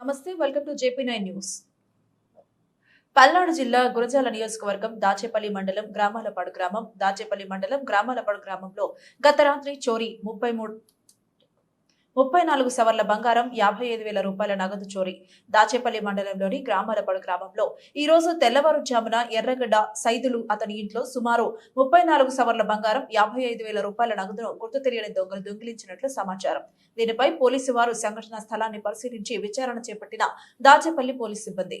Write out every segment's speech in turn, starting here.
నమస్తే welcome to JP nine news. Palnadu జిల్లా గురజాల నియోజకవర్గం దాచేపల్లి మండలం గ్రామాలపాడు గ్రామం దాచేపల్లి మండలం గ్రామాలపాడు గ్రామంలో గత రాత్రి చోరీ ముప్పై మూడు ముప్పై నాలుగు సవర్ల బంగారం యాభై ఐదు వేల రూపాయల నగదు చోరీ. దాచేపల్లి మండలంలోని గ్రామాలపాడు గ్రామంలో ఈ రోజు తెల్లవారుజామున ఎర్రగడ్డ సైదులు అతని ఇంట్లో సుమారు ముప్పై నాలుగు సవర్ల బంగారం యాభై ఐదు వేల రూపాయల నగదును గుర్తు తెలియని దొంగలు దొంగిలించినట్లు సమాచారం. దీనిపై పోలీసు వారు సంఘటనా స్థలాన్ని పరిశీలించి విచారణ చేపట్టిన దాచేపల్లి పోలీసు సిబ్బంది.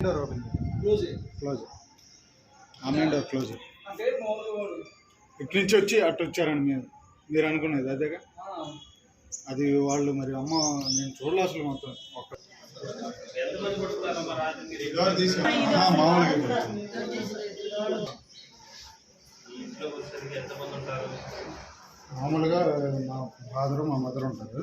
డోర్ ఓపెన్ క్లోజ్ ఆమెన్ డోర్ క్లోజ్ ఇటు నుంచి వచ్చి అటు వచ్చారండి మీరు. మీరు అనుకునేది అదేగా? అది వాళ్ళు మరి అమ్మ నేను చూడలే అసలు మొత్తం ఒక్క ఆ, మామూలుగా. మామూలుగా. మా ఫాదరు మా మదర్ ఉంటారు.